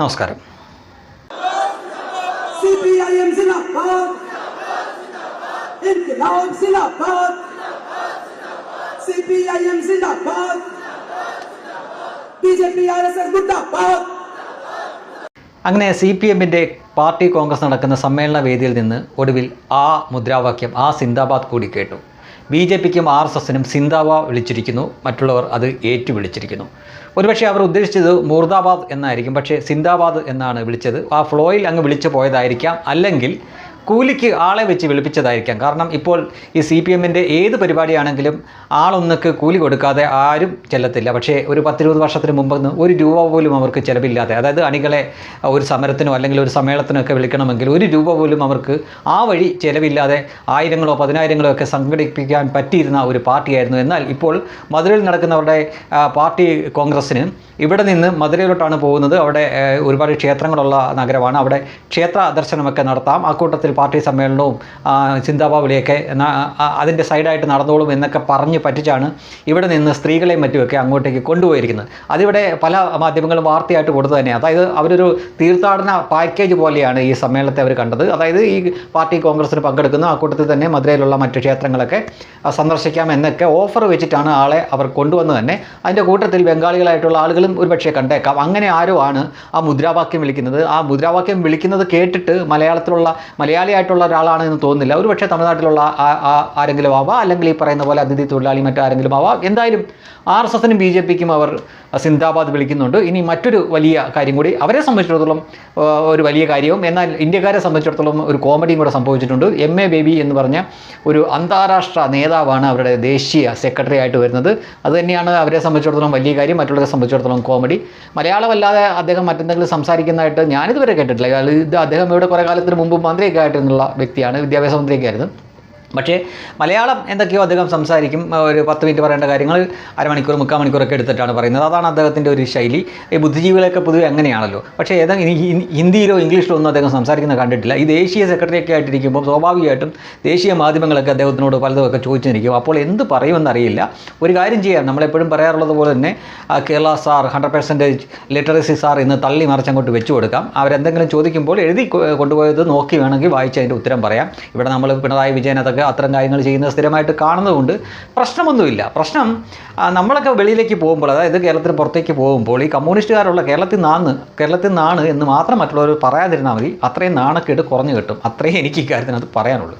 നമസ്കാരം. അങ്ങനെ C P എമ്മിന്റെ പാർട്ടി കോൺഗ്രസ് നടക്കുന്ന സമ്മേളന വേദിയിൽ നിന്ന് ഒടുവിൽ ആ മുദ്രാവാക്യം ആ സിന്ദാബാദ് കൂടി കേട്ടു. ബി ജെ പിക്കും ആർ എസ് എസിനും സിന്ദാബാദ് വിളിച്ചിരിക്കുന്നു. മറ്റുള്ളവർ അത് ഏറ്റു വിളിച്ചിരിക്കുന്നു ഒരുപക്ഷെ അവർ ഉദ്ദേശിച്ചത് മൂർദാബാദ് എന്നായിരിക്കും. പക്ഷേ സിന്ദാബാദ് എന്നാണ് വിളിച്ചത്. ആ ഫ്ലോയിൽ അങ്ങ് വിളിച്ചു പോയതായിരിക്കാം. അല്ലെങ്കിൽ കൂലിക്ക് ആളെ വെച്ച് വിളിപ്പിച്ചതായിരിക്കാം. കാരണം ഇപ്പോൾ ഈ സി പി എമ്മിന്റെ ഏത് പരിപാടിയാണെങ്കിലും ആളൊന്നക്ക് കൂലി കൊടുക്കാതെ ആരും ചെല്ലത്തില്ല. പക്ഷേ ഒരു പത്തിരുപത് വർഷത്തിന് മുമ്പ് ഒരു രൂപ പോലും അവർക്ക് ചിലവില്ലാതെ അതായത് അണികളെ ഒരു സമരത്തിനോ അല്ലെങ്കിൽ ഒരു സമ്മേളനത്തിനോ ഒക്കെ വിളിക്കണമെങ്കിൽ ഒരു രൂപ പോലും അവർക്ക് ആ വഴി ചിലവില്ലാതെ ആയിരങ്ങളോ പതിനായിരങ്ങളോ ഒക്കെ സംഘടിപ്പിക്കാൻ പറ്റിയിരുന്ന ഒരു പാർട്ടിയായിരുന്നു. എന്നാൽ ഇപ്പോൾ മധുരയിൽ നടക്കുന്നവരുടെ ആ, പാർട്ടി കോൺഗ്രസ്സിന് ഇവിടെ നിന്ന് മധുരയിലോട്ടാണ് പോകുന്നത്. അവിടെ ഒരുപാട് ക്ഷേത്രങ്ങളുള്ള നഗരമാണ്. അവിടെ ക്ഷേത്ര ദർശനമൊക്കെ നടത്താം. അക്കൂട്ടത്തിൽ പാർട്ടി സമ്മേളനവും ആ, അതിന്റെ സൈഡായിട്ട് നടന്നോളും എന്നൊക്കെ പറഞ്ഞ് പറ്റിച്ചാണ് ഇവിടെ നിന്ന് സ്ത്രീകളെയും മറ്റുമൊക്കെ അങ്ങോട്ടേക്ക് കൊണ്ടുപോയിരിക്കുന്നത്. അതിവിടെ പല മാധ്യമങ്ങളും വാർത്തയായിട്ട് കൊടുത്തു തന്നെ അതായത് അവരൊരു തീർത്ഥാടന പാക്കേജ് പോലെയാണ് ഈ സമ്മേളനത്തെ അവർ കണ്ടത്. അതായത് ഈ പാർട്ടി കോൺഗ്രസ്സിന് പങ്കെടുക്കുന്ന ആ കൂട്ടത്തിൽ തന്നെ മധുരയിലുള്ള മറ്റു ക്ഷേത്രങ്ങളൊക്കെ സന്ദർശിക്കാം എന്നൊക്കെ ഓഫർ വെച്ചിട്ടാണ് ആളെ അവർ കൊണ്ടുവന്നത് തന്നെ. അതിന്റെ കൂട്ടത്തിൽ ബംഗാളികളായിട്ടുള്ള ആളുകളും ഒരുപക്ഷെ കണ്ടേക്കാം. അങ്ങനെ ആരോ ആണ് ആ മുദ്രാവാക്യം വിളിക്കുന്നത്. ആ മുദ്രാവാക്യം വിളിക്കുന്നത് കേട്ടിട്ട് മലയാളത്തിലുള്ള മലയാളിയായിട്ടുള്ള ഒരാളാണ് എന്ന് തോന്നുന്നില്ല. ഒരുപക്ഷെ തമിഴ്നാട്ടിലുള്ള ആ- ആ- ആരെങ്കിലും ആവാം. അല്ലെങ്കിൽ ഈ പറയുന്ന പോലെ അതിഥി തൊഴിലാളി മറ്റാരെങ്കിലും ആവാം. എന്തായാലും ആർ എസ് എസിനും ബി ജെ പിക്കും അവർ സിന്ദാബാദ് വിളിക്കുന്നുണ്ട്. ഇനി മറ്റൊരു വലിയ കാര്യം കൂടി അവരെ സംബന്ധിച്ചിടത്തോളം ഒരു വലിയ കാര്യവും എന്നാൽ ഇന്ത്യക്കാരെ സംബന്ധിച്ചിടത്തോളം ഒരു കോമഡിയും കൂടെ സംഭവിച്ചിട്ടുണ്ട്. എം എ ബേബി എന്ന് പറഞ്ഞ ഒരു അന്താരാഷ്ട്ര നേതാവാണ് അവരുടെ ദേശീയ സെക്രട്ടറി ആയിട്ട് വരുന്നത്. അതുതന്നെയാണ് അവരെ സംബന്ധിച്ചിടത്തോളം വലിയ കാര്യം മറ്റുള്ളവരെ സംബന്ധിച്ചിടത്തോളം കോമഡി. മലയാളമല്ലാതെ അദ്ദേഹം മറ്റെന്തെങ്കിലും സംസാരിക്കുന്നതായിട്ട് ഞാനിതുവരെ കേട്ടിട്ടില്ല. ഇത് അദ്ദേഹം ഇവിടെ കുറേ കാലത്തിന് മുമ്പ് മന്ത്രിയൊക്കെ ആയിട്ടുള്ള വ്യക്തിയാണ് വിദ്യാഭ്യാസ മന്ത്രിയൊക്കെ ആയിരുന്നു. പക്ഷേ മലയാളം എന്തൊക്കെയോ അദ്ദേഹം സംസാരിക്കും. ഒരു പത്ത് മിനിറ്റ് പറയേണ്ട കാര്യങ്ങൾ അരമണിക്കൂർ മുക്കാൽ മണിക്കൂറൊക്കെ എടുത്തിട്ടാണ് പറയുന്നത്. അതാണ് അദ്ദേഹത്തിന്റെ ഒരു ശൈലി. ഈ ബുദ്ധിജീവികളൊക്കെ പൊതുവെ അങ്ങനെയാണല്ലോ. പക്ഷേ ഏതെങ്കിലും ഹിന്ദിയിലോ ഇംഗ്ലീഷിലോ ഒന്നും അദ്ദേഹം സംസാരിക്കുന്നത് കണ്ടിട്ടില്ല. ഈ ദേശീയ സെക്രട്ടറിയൊക്കെ ആയിട്ടിരിക്കുമ്പോൾ സ്വാഭാവികമായിട്ടും ദേശീയ മാധ്യമങ്ങളൊക്കെ അദ്ദേഹത്തിനോട് പലതുമൊക്കെ ചോദിച്ചിരിക്കും. അപ്പോൾ എന്ത് പറയുമെന്നറിയില്ല. ഒരു കാര്യം ചെയ്യാം. നമ്മളെപ്പോഴും പറയാറുള്ളത് പോലെ തന്നെ Kerala sir hundred percentage literacy sir ഇന്ന് തള്ളി മറിച്ചങ്ങോട്ട് വെച്ചു കൊടുക്കാം. അവരെന്തെങ്കിലും ചോദിക്കുമ്പോൾ എഴുതി കൊണ്ടുപോയത് നോക്കി വേണമെങ്കിൽ വായിച്ച് അതിന്റെ ഉത്തരം പറയാം. ഇവിടെ നമ്മൾ പിണറായി വിജയൻ അതൊക്കെ അത്തരം കാര്യങ്ങൾ ചെയ്യുന്നത് സ്ഥിരമായിട്ട് കാണുന്നതുകൊണ്ട് പ്രശ്നമൊന്നുമില്ല. പ്രശ്നം നമ്മളൊക്കെ വെളിയിലേക്ക് പോകുമ്പോൾ അതായത് കേരളത്തിന് പുറത്തേക്ക് പോകുമ്പോൾ ഈ കമ്മ്യൂണിസ്റ്റുകാരുള്ള കേരളത്തിൽ നിന്നാണ് കേരളത്തിൽ നിന്നാണ് എന്ന് മാത്രം മറ്റുള്ളവർ പറയാതിരുന്നാൽ മതി. അത്രയും നാണക്കേട് കുറഞ്ഞു കിട്ടും. അത്രയും എനിക്ക് ഇക്കാര്യത്തിനകത്ത് പറയാനുള്ളൂ.